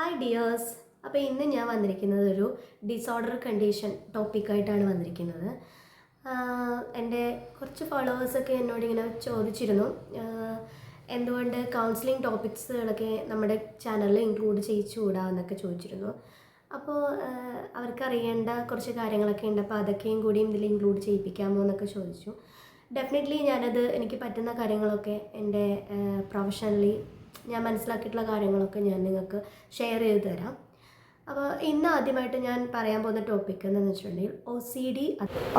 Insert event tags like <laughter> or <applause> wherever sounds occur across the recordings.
Hi dears അപ്പോൾ ഇന്ന് ഞാൻ വന്നിരിക്കുന്നത് ഒരു ഡിസോർഡർ കണ്ടീഷൻ ടോപ്പിക്കായിട്ടാണ് വന്നിരിക്കുന്നത്. എന്റെ കുറച്ച് ഫോളോവേഴ്സൊക്കെ എന്നോട് ഇങ്ങനെ ചോദിച്ചിരുന്നു. എന്തുകൊണ്ട് കൗൺസിലിംഗ് ടോപ്പിക്സുകളൊക്കെ നമ്മുടെ ചാനലിൽ ഇൻക്ലൂഡ് ചെയ്യിച്ചുകൂടാ എന്നൊക്കെ ചോദിച്ചിരുന്നു. അപ്പോൾ അവർക്കറിയേണ്ട കുറച്ച് കാര്യങ്ങളൊക്കെ ഉണ്ട്. അപ്പോൾ അതൊക്കെയും കൂടി ഇതിൽ ഇൻക്ലൂഡ് ചെയ്യിപ്പിക്കാമോ എന്നൊക്കെ ചോദിച്ചു. ഡെഫിനറ്റ്ലി ഞാനത് എനിക്ക് പറ്റുന്ന കാര്യങ്ങളൊക്കെ എന്റെ പ്രൊഫഷണലി ഞാൻ മനസ്സിലാക്കിയിട്ടുള്ള കാര്യങ്ങളൊക്കെ ഞാൻ നിങ്ങൾക്ക് ഷെയർ ചെയ്ത് തരാം. അപ്പോൾ ഇന്ന് ആദ്യമായിട്ട് ഞാൻ പറയാൻ പോകുന്ന ടോപ്പിക് എന്ന് വെച്ചിട്ടുണ്ടെങ്കിൽ O C D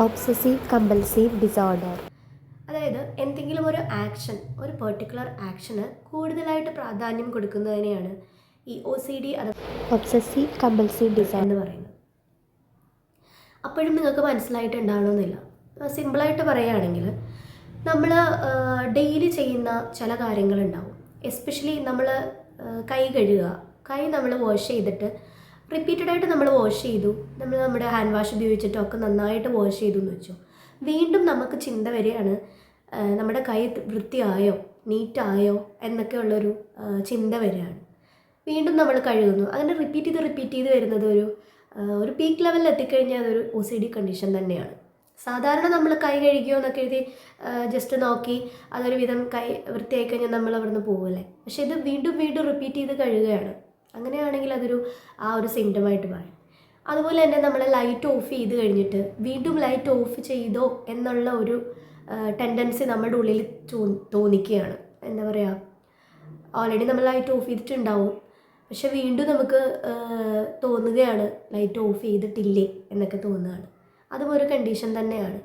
obsessive compulsive disorder അതായത് എന്തെങ്കിലും ഒരു ആക്ഷൻ ഒരു പെർട്ടിക്കുലർ ആക്ഷന് കൂടുതലായിട്ട് പ്രാധാന്യം കൊടുക്കുന്നതിനെയാണ് ഈ O C D obsessive compulsive disorder എന്ന് പറയുന്നത്. അപ്പോഴും നിങ്ങൾക്ക് മനസ്സിലായിട്ടുണ്ടാവണമെന്നില്ല. സിമ്പിളായിട്ട് പറയുകയാണെങ്കിൽ നമ്മൾ ഡെയിലി ചെയ്യുന്ന ചില കാര്യങ്ങളുണ്ടാവും. എസ്പെഷ്യലി നമ്മൾ കൈ കഴുകുക. കൈ നമ്മൾ വാഷ് ചെയ്തിട്ട് റിപ്പീറ്റഡ് ആയിട്ട് നമ്മൾ വാഷ് ചെയ്തു. നമ്മൾ നമ്മുടെ ഹാൻഡ് വാഷ് ഉപയോഗിച്ചിട്ടൊക്കെ നന്നായിട്ട് വാഷ് ചെയ്തു എന്ന് വെച്ചു. വീണ്ടും നമുക്ക് ചിന്ത വരികയാണ് നമ്മുടെ കൈ വൃത്തിയായോ നീറ്റായോ എന്നൊക്കെയുള്ളൊരു ചിന്ത വരികയാണ് വീണ്ടും നമ്മൾ കഴുകുന്നു. അങ്ങനെ റിപ്പീറ്റ് ചെയ്ത് റിപ്പീറ്റ് ചെയ്ത് വരുന്നത് ഒരു ഒരു പീക്ക് ലെവലിൽ എത്തിക്കഴിഞ്ഞാൽ അതൊരു ഒ സി ഡി കണ്ടീഷൻ തന്നെയാണ്. സാധാരണ നമ്മൾ കൈ കഴുകിയോ എന്നൊക്കെ എഴുതി ജസ്റ്റ് നോക്കി അതൊരു വിധം കൈ വൃത്തിയായി കഴിഞ്ഞാൽ നമ്മൾ അവിടുന്ന് പോകല്ലേ പക്ഷേ ഇത് വീണ്ടും വീണ്ടും റിപ്പീറ്റ് ചെയ്ത് കഴുകുകയാണ്. അങ്ങനെയാണെങ്കിൽ അതൊരു ആ ഒരു സിംറ്റമായിട്ട് പറയും അതുപോലെ തന്നെ നമ്മൾ ലൈറ്റ് ഓഫ് ചെയ്ത് കഴിഞ്ഞിട്ട് വീണ്ടും ലൈറ്റ് ഓഫ് ചെയ്തോ എന്നുള്ള ഒരു ടെൻഡൻസി നമ്മുടെ ഉള്ളിൽ തോന്നിക്കുകയാണ്. എന്താ പറയുക ഓൾറെഡി നമ്മൾ ലൈറ്റ് ഓഫ് ചെയ്തിട്ടുണ്ടാവും. പക്ഷെ വീണ്ടും നമുക്ക് തോന്നുകയാണ് ലൈറ്റ് ഓഫ് ചെയ്തിട്ടില്ലേ എന്നൊക്കെ തോന്നുകയാണ്. അതും ഒരു കണ്ടീഷൻ തന്നെയാണ്.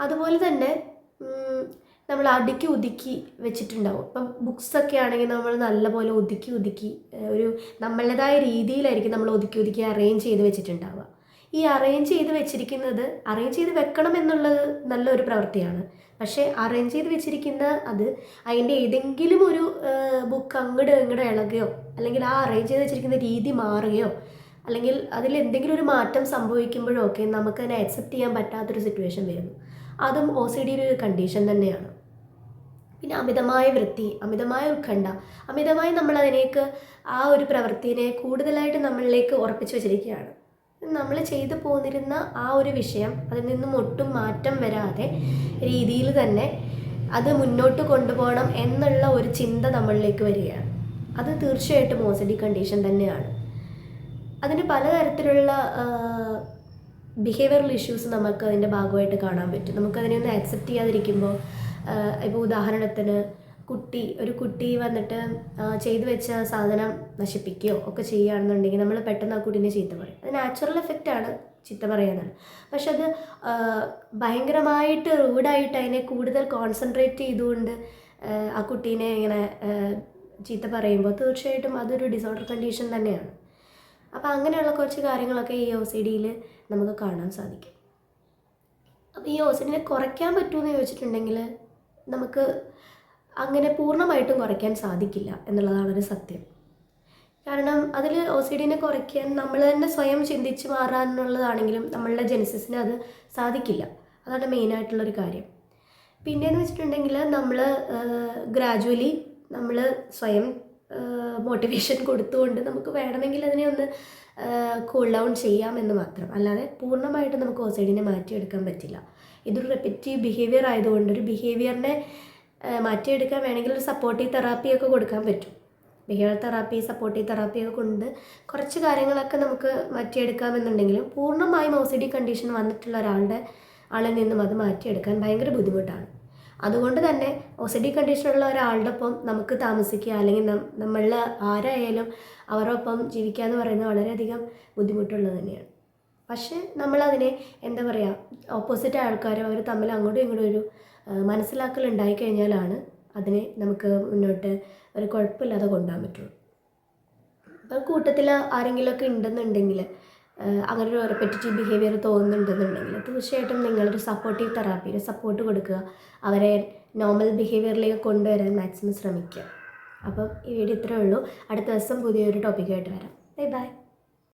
അതുപോലെ തന്നെ നമ്മൾ അടുക്കി ഒതുക്കി വെച്ചിട്ടുണ്ടാവും. ഇപ്പം ബുക്സൊക്കെ ആണെങ്കിൽ നമ്മൾ നല്ലപോലെ ഒതുക്കി ഒതുക്കി ഒരു നമ്മളുടേതായ രീതിയിലായിരിക്കും നമ്മൾ ഒതുക്കി ഒതുക്കി അറേഞ്ച് ചെയ്ത് വെച്ചിട്ടുണ്ടാവുക. ഈ അറേഞ്ച് ചെയ്ത് വെച്ചിരിക്കുന്നത് അറേഞ്ച് ചെയ്ത് വെക്കണം എന്നുള്ളത് നല്ലൊരു പ്രവൃത്തിയാണ്. പക്ഷേ അറേഞ്ച് ചെയ്ത് വെച്ചിരിക്കുന്ന അത് അതിന്റെ ഏതെങ്കിലും ഒരു ബുക്ക് അങ്ങോട്ട് ഇങ്ങോട്ട് ഇളകുകയോ അല്ലെങ്കിൽ ആ അറേഞ്ച് ചെയ്ത് വെച്ചിരിക്കുന്ന രീതി മാറുകയോ അല്ലെങ്കിൽ അതിൽ എന്തെങ്കിലും ഒരു മാറ്റം സംഭവിക്കുമ്പോഴോ ഒക്കെ നമുക്ക് അതിനെ അക്സെപ്റ്റ് ചെയ്യാൻ പറ്റാത്തൊരു സിറ്റുവേഷൻ വരുന്നു. അതും ഒ സി ഡിയുടെ ഒരു കണ്ടീഷൻ തന്നെയാണ്. പിന്നെ അമിതമായ വൃത്തി അമിതമായ ഉത്കണ്ഠ അമിതമായി നമ്മൾ അതിനേക്ക് ആ ഒരു പ്രവൃത്തിനെ കൂടുതലായിട്ട് നമ്മളിലേക്ക് ഉറപ്പിച്ചു വെച്ചിരിക്കുകയാണ്. നമ്മൾ ചെയ്തു പോന്നിരുന്ന ആ ഒരു വിഷയം അതിൽ നിന്നും ഒട്ടും മാറ്റം വരാതെ രീതിയിൽ തന്നെ അത് മുന്നോട്ട് കൊണ്ടുപോകണം എന്നുള്ള ഒരു ചിന്ത നമ്മളിലേക്ക് വരികയാണ്. അത് തീർച്ചയായിട്ടും ഓസിഡി കണ്ടീഷൻ തന്നെയാണ്. അതിന് പലതരത്തിലുള്ള ബിഹേവിയറൽ ഇഷ്യൂസ് നമുക്ക് അതിന്റെ ഭാഗമായിട്ട് കാണാൻ പറ്റും. നമുക്കതിനെ ഒന്ന് ആക്സെപ്റ്റ് ചെയ്യാതിരിക്കുമ്പോൾ ഇപ്പോൾ ഉദാഹരണത്തിന് കുട്ടി ഒരു കുട്ടി വന്നിട്ട് ചെയ്തു വെച്ച സാധനം നശിപ്പിക്കുകയോ ഒക്കെ ചെയ്യുകയാണെന്നുണ്ടെങ്കിൽ നമ്മൾ പെട്ടെന്ന് ആ കുട്ടീനെ ചീത്ത പറയും. അത് നാച്ചുറൽ എഫക്റ്റാണ് ചീത്ത പറയുന്നത്. പക്ഷെ അത് ഭയങ്കരമായിട്ട് റൂഡായിട്ട് അതിനെ കൂടുതൽ കോൺസെൻട്രേറ്റ് ചെയ്തുകൊണ്ട് ആ, കുട്ടീനെ ഇങ്ങനെ ചീത്ത പറയുമ്പോൾ തീർച്ചയായിട്ടും അതൊരു ഡിസോർഡർ കണ്ടീഷൻ തന്നെയാണ്. അപ്പോൾ അങ്ങനെയുള്ള കുറച്ച് കാര്യങ്ങളൊക്കെ ഈ ഒ സി ഡിയിൽ നമുക്ക് കാണാൻ സാധിക്കും. അപ്പോൾ ഈ ഒ സി ഡിനെ കുറയ്ക്കാൻ പറ്റുമെന്ന് ചോദിച്ചിട്ടുണ്ടെങ്കിൽ നമുക്ക് അങ്ങനെ പൂർണമായിട്ടും കുറയ്ക്കാൻ സാധിക്കില്ല എന്നുള്ളതാണ് ഒരു സത്യം. കാരണം അതിൽ ഒ സി ഡിനെ കുറയ്ക്കാൻ നമ്മൾ തന്നെ സ്വയം ചിന്തിച്ച് മാറാനുള്ളതാണെങ്കിലും നമ്മളുടെ ജനസിസിന് അത് സാധിക്കില്ല. അതാണ് മെയിനായിട്ടുള്ളൊരു കാര്യം. പിന്നെയെന്ന് വെച്ചിട്ടുണ്ടെങ്കിൽ നമ്മൾ ഗ്രാജുവലി നമ്മൾ സ്വയം മോട്ടിവേഷൻ <laughs> കൊടുത്തുകൊണ്ട് നമുക്ക് വേണമെങ്കിൽ അതിനെ ഒന്ന് കൂൾ ഡൗൺ ചെയ്യാമെന്ന് മാത്രം. അല്ലാതെ പൂർണമായിട്ട് നമുക്ക് ഓസൈഡിനെ മാറ്റിയെടുക്കാൻ പറ്റില്ല. ഇതൊരു റെപ്പറ്റീവ് ബിഹേവിയർ ആയതുകൊണ്ട് ഒരു ബിഹേവിയറിനെ മാറ്റിയെടുക്കാൻ വേണമെങ്കിൽ ഒരു സപ്പോർട്ടീവ് തെറാപ്പിയൊക്കെ കൊടുക്കാൻ പറ്റും. ബിഹേവിയർ തെറാപ്പി സപ്പോർട്ടീവ് തെറാപ്പിയൊക്കെ കൊണ്ട് കുറച്ച് കാര്യങ്ങളൊക്കെ നമുക്ക് മാറ്റിയെടുക്കാമെന്നുണ്ടെങ്കിലും പൂർണമായും ഒ സി ഡി കണ്ടീഷൻ വന്നിട്ടുള്ള ഒരാളുടെ ആളിൽ നിന്നും അത് മാറ്റിയെടുക്കാൻ ഭയങ്കര ബുദ്ധിമുട്ടാണ്. അതുകൊണ്ട് തന്നെ ഒ സി ഡി കണ്ടീഷനുള്ള ഒരാളുടെ ഒപ്പം നമുക്ക് താമസിക്കുക അല്ലെങ്കിൽ നമ്മളിൽ ആരായാലും അവരുടെ ഒപ്പം ജീവിക്കുക എന്ന് പറയുന്നത് വളരെയധികം ബുദ്ധിമുട്ടുള്ളത് തന്നെയാണ്. പക്ഷേ നമ്മളതിനെ എന്താ പറയുക ഓപ്പോസിറ്റ് ആൾക്കാരും അവർ തമ്മിൽ അങ്ങോട്ടും ഇങ്ങോട്ടും ഒരു മനസ്സിലാക്കൽ ഉണ്ടായിക്കഴിഞ്ഞാലാണ് അതിനെ നമുക്ക് മുന്നോട്ട് ഒരു കുഴപ്പമില്ലാതെ കൊണ്ടുപോകാൻ പറ്റുള്ളൂ. അപ്പം കൂട്ടത്തിൽ ആരെങ്കിലുമൊക്കെ ഉണ്ടെന്നുണ്ടെങ്കിൽ അങ്ങനെ ഒരു റെപ്പറ്റേറ്റീവ് ബിഹേവിയർ തോന്നുന്നുണ്ടെന്നുണ്ടെങ്കിൽ തീർച്ചയായിട്ടും നിങ്ങളൊരു സപ്പോർട്ടീവ് തെറാപ്പി ഒരു സപ്പോർട്ട് കൊടുക്കുക. അവരെ നോർമൽ ബിഹേവിയറിലേക്ക് കൊണ്ടുവരാൻ മാക്സിമം ശ്രമിക്കുക. അപ്പം ഈ വീഡിയോ ഇത്രയേ ഉള്ളൂ. അടുത്ത ദിവസം പുതിയൊരു ടോപ്പിക്കായിട്ട് വരാം. Bye bye